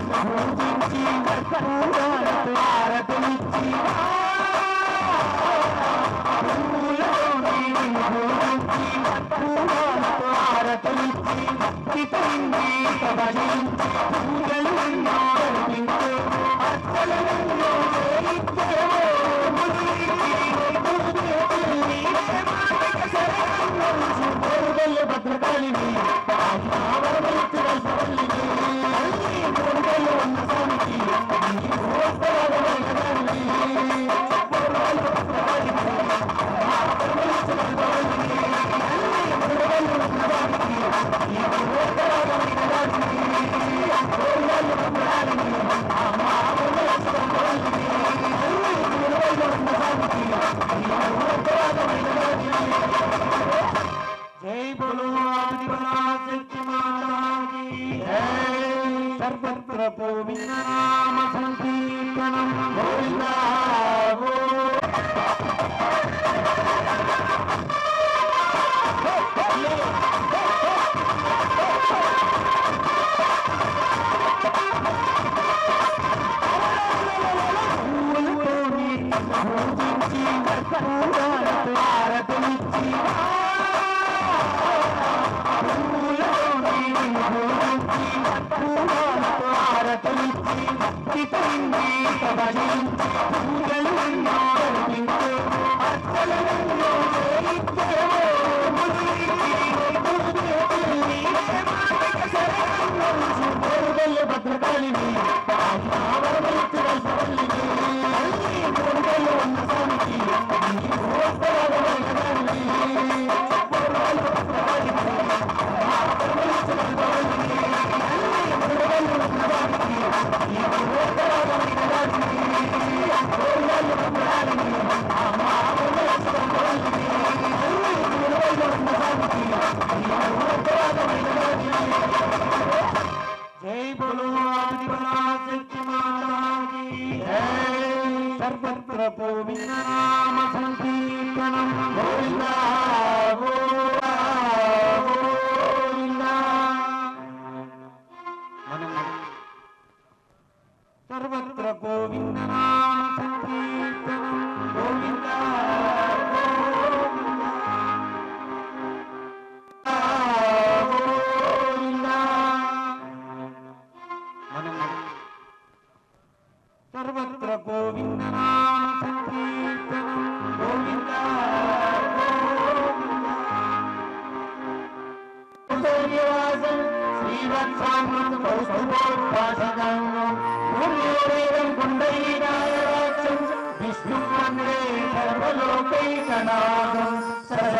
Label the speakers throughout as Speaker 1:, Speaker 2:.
Speaker 1: పూజించి కర్పూరాలతో హారతులిచ్చి పూలతోనే పూజించి కర్పూరాలతో భజించి పూజలు జై బోలో ఆదిపరాశక్తి మాతాకి. భక్తితో సర్వత్ర గోవింద నామ సంకీర్తనం గోవింద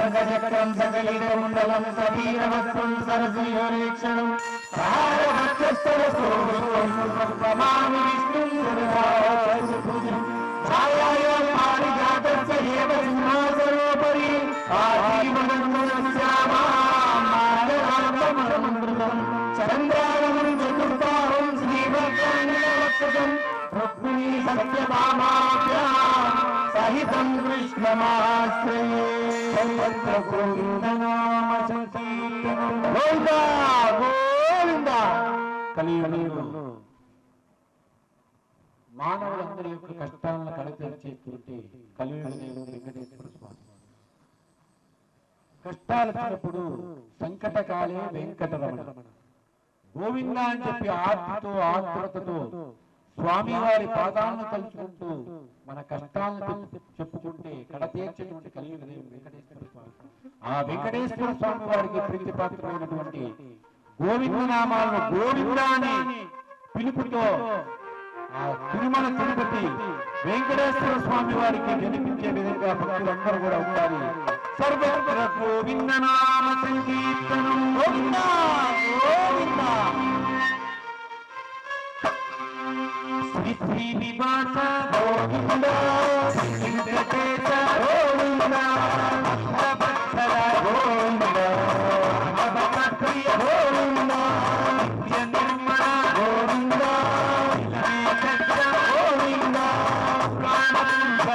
Speaker 1: சங்கசக்கரம் சகலித மண்டலம் சபீரவத்வம் சரசிஹரேட்சணம் சாரபக்தஸ்தரசோகம் பமாமி விஷ்ணும் சரதாசுபூஜம் छायाया पारिजातस्य एव सिंहासनोपरि आजीवनन्दनस्यामामृतम् चन्द्रावनं चतुर्तावं श्रीभक्तानि रक्षसम् रुक्मिणी सत्यभामाभ्याम्। కృష్ణమాశ్రయే. సర్వత్ర గోవిందనామ సంకీర్తనం గోవింద గోవింద. కలియుగంలో మానవులందరి యొక్క కష్టాలను కడతీర్చేటువంటి కలియుగ దేవుడు వెంకటేశ్వర స్వామి. కష్టాలు వచ్చినప్పుడు సంకటకాలే వెంకటరమణ. గోవింద అని చెప్పి ఆర్తితో ఆతురతతో స్వామివారి పాదాలను తలుచుకుంటూ మన కష్టాలను చెప్పు- చెప్పుకుంటే కడతీర్చేటువంటి కలియుగ దేవుడు వెంకటేశ్వర స్వామి. ఆ వెంకటేశ్వర స్వామి వారికి ప్రీతిపాత్రమైనటువంటి గోవింద నామాలను గోవింద అని పిలుపుతో ఆ తిరుమల తిరుపతి వెంకటేశ్వర స్వామి వారికి వినిపించే విధంగా భక్తులందరూ కూడా ఉండాలి. సర్వత్ర గోవింద నామ సంకీర్తనం. గోవిందా శ్రీనివాస గోవింద వెంకటేశ గోవింద భక్తల గోవింద భక్తప్రియ గోవింద నిర్మల గోవింద గోవింద ప్రాణాంత